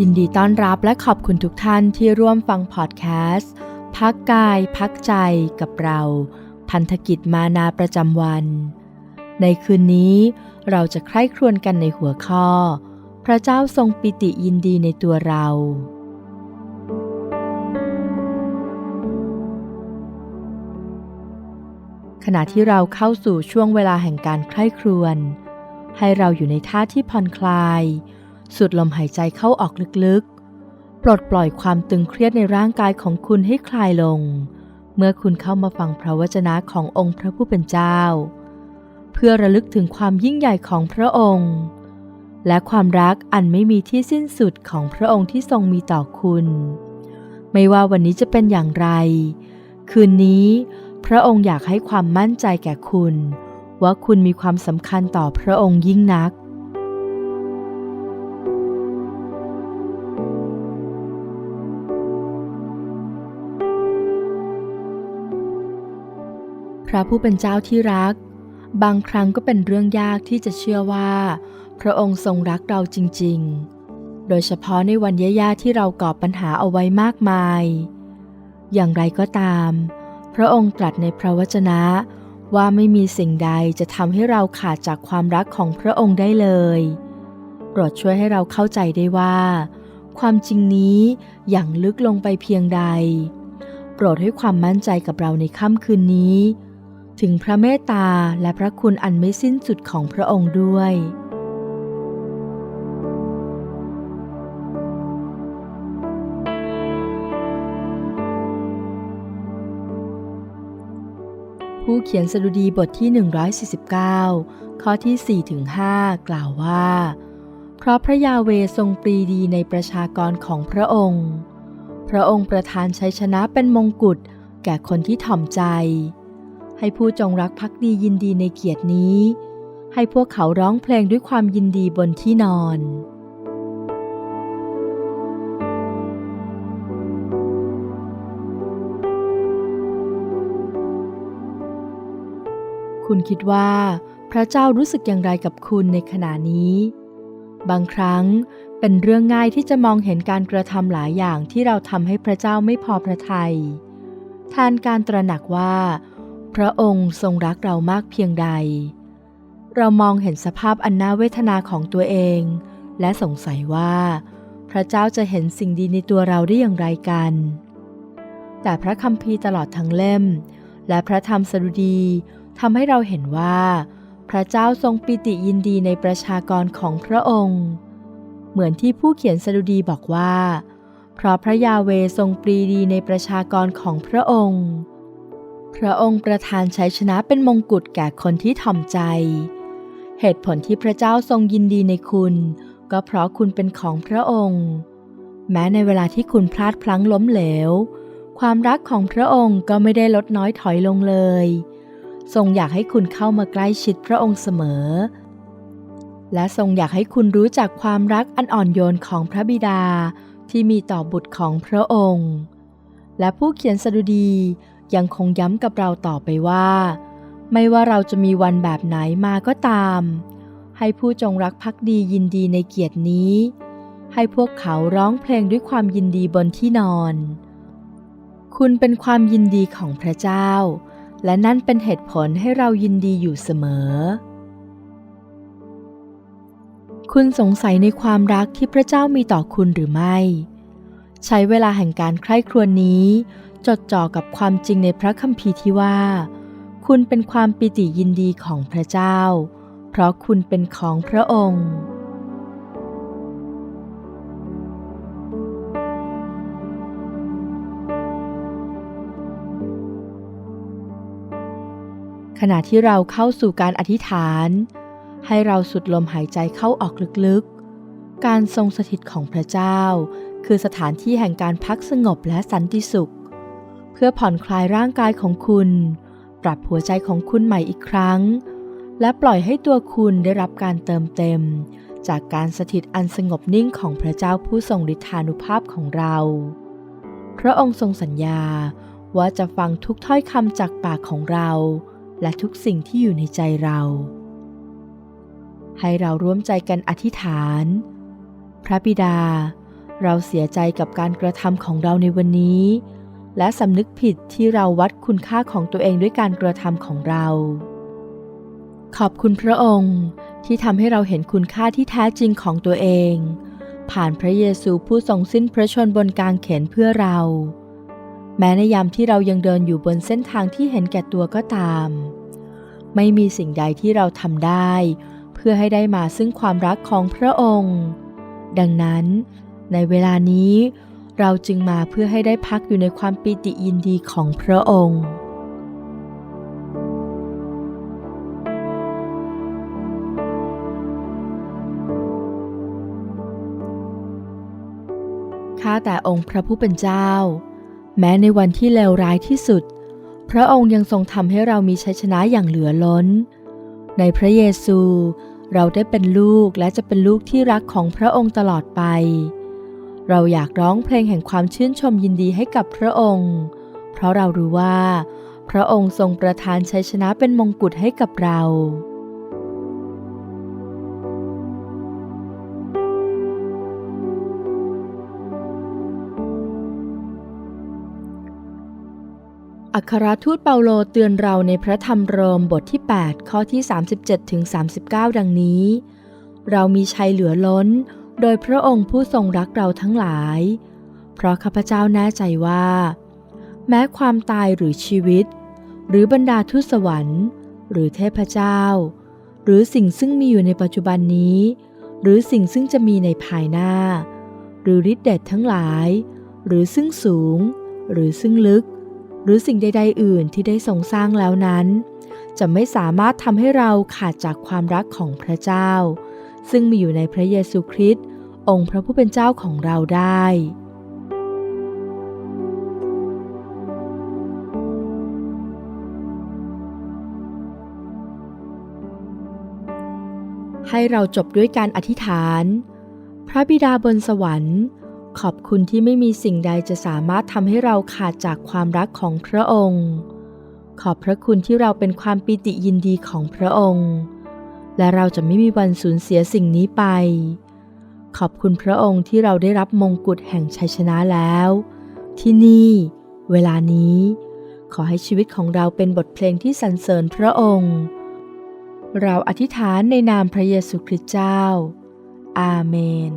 ยินดีต้อนรับและขอบคุณทุกท่านที่ร่วมฟังพอดแคสต์ พักกายพักใจกับเรา พันธกิจมานาประจำวัน ในคืนนี้เราจะใคร่ครวญกันในหัวข้อ พระเจ้าทรงปิติยินดีในตัวเรา ขณะที่เราเข้าสู่ช่วงเวลาแห่งการใคร่ครวญให้เราอยู่ในท่าที่ผ่อนคลาย สูดลมหายใจเข้าออกลึกๆ ปลดปล่อยความตึงเครียดในร่างกายของคุณให้คลายลง เมื่อคุณเข้ามาฟังพระวจนะขององค์พระผู้เป็นเจ้า เพื่อระลึกถึงความยิ่งใหญ่ของพระองค์ และความรักอันไม่มีที่สิ้นสุดของพระองค์ที่ทรงมีต่อคุณ ไม่ว่าวันนี้จะเป็นอย่างไร คืนนี้พระองค์อยากให้ความมั่นใจแก่คุณ ว่าคุณมีความสำคัญต่อพระองค์ยิ่งนัก ระผู้เป็นเจ้าที่รัก บางครั้งก็เป็นเรื่องยากที่จะเชื่อว่า พระองค์ทรงรักเราจริง ๆ โดยเฉพาะในวันแย่ๆที่เราก่อปัญหาเอาไว้มากมาย อย่างไรก็ตาม พระองค์ตรัสในพระวจนะว่าไม่มีสิ่งใดจะทำให้เราขาดจากความรักของพระองค์ได้เลยโปรดช่วยให้เราเข้าใจได้ว่า ความจริงนี้อย่างลึกลงไปเพียงใด โปรดให้ความมั่นใจกับเราในค่ำคืนนี้ ถึงพระเมตตาและพระคุณอันไม่สิ้นสุดของพระองค์ด้วย ผู้เขียนสดุดีบทที่ 149 ข้อที่ 4 ถึง 5 กล่าวว่า เพราะพระยาเวทรงปรีดีในประชากรของพระองค์ พระองค์ประทานชัยชนะเป็นมงกุฎแก่คนที่ถ่อมใจ ให้ผู้จงรักภักดียินดีในเกียรตินี้ ให้พวกเขาร้องเพลงด้วยความยินดีบนที่นอนคุณคิดว่าพระเจ้ารู้สึกอย่างไรกับคุณในขณะนี้ บางครั้งเป็นเรื่องง่ายที่จะมองเห็นการกระทำหลายอย่างที่เราทำให้พระเจ้าไม่พอพระทยัยแทนการตระหนักว่า พระองค์ทรงรักเรามากเพียงใด เรามองเห็นสภาพอันน่าเวทนาของตัวเอง และสงสัยว่า พระเจ้าจะเห็นสิ่งดีในตัวเราได้อย่างไรกัน แต่พระคัมภีร์ตลอดทั้งเล่ม และพระธรรมสดุดีทำให้เราเห็นว่า พระเจ้าทรงปิติยินดีในประชากรของพระองค์ เหมือนที่ผู้เขียนสดุดีบอกว่า เพราะพระยาเวทรงปรีดีในประชากรของพระองค์ พระองค์ประทานชัยชนะเป็นมงกุฎแก่คนที่ถ่อมใจ เหตุผลที่พระเจ้าทรงยินดีในคุณ ก็เพราะคุณเป็นของพระองค์ แม้ในเวลาที่คุณพลาดพลั้งล้มเหลว ความรักของพระองค์ก็ไม่ได้ลดน้อยถอยลงเลย ทรงอยากให้คุณเข้ามาใกล้ชิดพระองค์เสมอ และทรงอยากให้คุณรู้จักความรักอันอ่อนโยนของพระบิดาที่มีต่อบุตรของพระองค์ และผู้เขียนสดุดี ยังคงย้ำกับเราต่อไปว่า ไม่ว่าเราจะมีวันแบบไหนมาก็ตาม ให้ผู้จงรักภักดียินดีในเกียรตินี้ ให้พวกเขาร้องเพลงด้วยความยินดีบนที่นอน คุณเป็นความยินดีของพระเจ้า และนั่นเป็นเหตุผลให้เรายินดีอยู่เสมอ คุณสงสัยในความรักที่พระเจ้ามีต่อคุณหรือไม่ ใช้เวลาแห่งการใคร่ครวญนี้ จดจ่อกับความจริงในพระคัมภีร์ที่ว่า คุณเป็นความปิติยินดีของพระเจ้า เพราะคุณเป็นของพระองค์ขณะที่เราเข้าสู่การอธิษฐาน ให้เราสุดลมหายใจเข้าออกลึกๆ การทรงสถิตของพระเจ้า คือสถานที่แห่งการพักสงบและสันติสุข เพื่อผ่อนคลายร่างกายของคุณ ปรับหัวใจของคุณใหม่อีกครั้ง และปล่อยให้ตัวคุณได้รับการเติมเต็ม จากการสถิตอันสงบนิ่งของพระเจ้าผู้ทรงฤทธานุภาพของเรา พระองค์ทรงสัญญาว่าจะฟังทุกถ้อยคำจากปากของเรา และทุกสิ่งที่อยู่ในใจเรา ให้เราร่วมใจกันอธิษฐาน พระบิดา เราเสียใจกับการกระทำของเราในวันนี้ และสำนึกผิดที่เราวัดคุณค่าของตัวเองด้วยการกระทำของเรา ขอบคุณพระองค์ที่ทำให้เราเห็นคุณค่าที่แท้จริงของตัวเอง ผ่านพระเยซูผู้ทรงสิ้นพระชนบนกางเขนเพื่อเรา แม้ในยามที่เรายังเดินอยู่บนเส้นทางที่เห็นแก่ตัวก็ตาม ไม่มีสิ่งใดที่เราทำได้ เพื่อให้ได้มาซึ่งความรักของพระองค์ ดังนั้น ในเวลานี้ เราจึงมาเพื่อให้ได้พักอยู่ในความปิติยินดีของพระองค์ข้าแต่องค์พระผู้เป็นเจ้า แม้ในวันที่เลวร้ายที่สุด พระองค์ยังทรงทำให้เรามีชัยชนะอย่างเหลือล้น ในพระเยซู เราได้เป็นลูกและจะเป็นลูกที่รักของพระองค์ตลอดไป เราอยากร้องเพลงแห่งความชื่นชมยินดีให้กับพระองค์ เพราะเรารู้ว่า พระองค์ทรงประทานชัยชนะเป็นมงกุฎให้กับเราอัครทูตเปาโลเตือนเราในพระธรรมโรมบทที่ 8 ข้อที่ 37ถึง39 ดังนี้ เรามีชัยเหลือล้น โดยพระองค์ผู้ทรงรักเราทั้งหลาย เพราะข้าพเจ้าแน่ใจว่า แม้ความตายหรือชีวิต หรือบรรดาทูตสวรรค์ หรือเทพเจ้า หรือสิ่งซึ่งมีอยู่ในปัจจุบันนี้ หรือสิ่งซึ่งจะมีในภายหน้า หรือฤทธิเดชทั้งหลาย หรือซึ่งสูง หรือซึ่งลึก หรือสิ่งใด ๆ อื่นที่ได้ทรงสร้างแล้วนั้น จะไม่สามารถทำให้เราขาดจากความรักของพระเจ้า ซึ่งมีอยู่ในพระเยซูคริสต์องค์พระผู้เป็นเจ้าของเราได้ ให้เราจบด้วยการอธิษฐาน พระบิดาบนสวรรค์ ขอบคุณที่ไม่มีสิ่งใดจะสามารถทำให้เราขาดจากความรักของพระองค์ ขอบพระคุณที่เราเป็นความปิติยินดีของพระองค์ และเราจะไม่มีวันสูญเสียสิ่งนี้ไป ขอบคุณพระองค์ที่เราได้รับมงกุฎแห่งชัยชนะแล้ว ที่นี่ เวลานี้ ขอให้ชีวิตของเราเป็นบทเพลงที่สรรเสริญพระองค์ เราอธิษฐานในนามพระเยซูคริสต์เจ้า อาเมน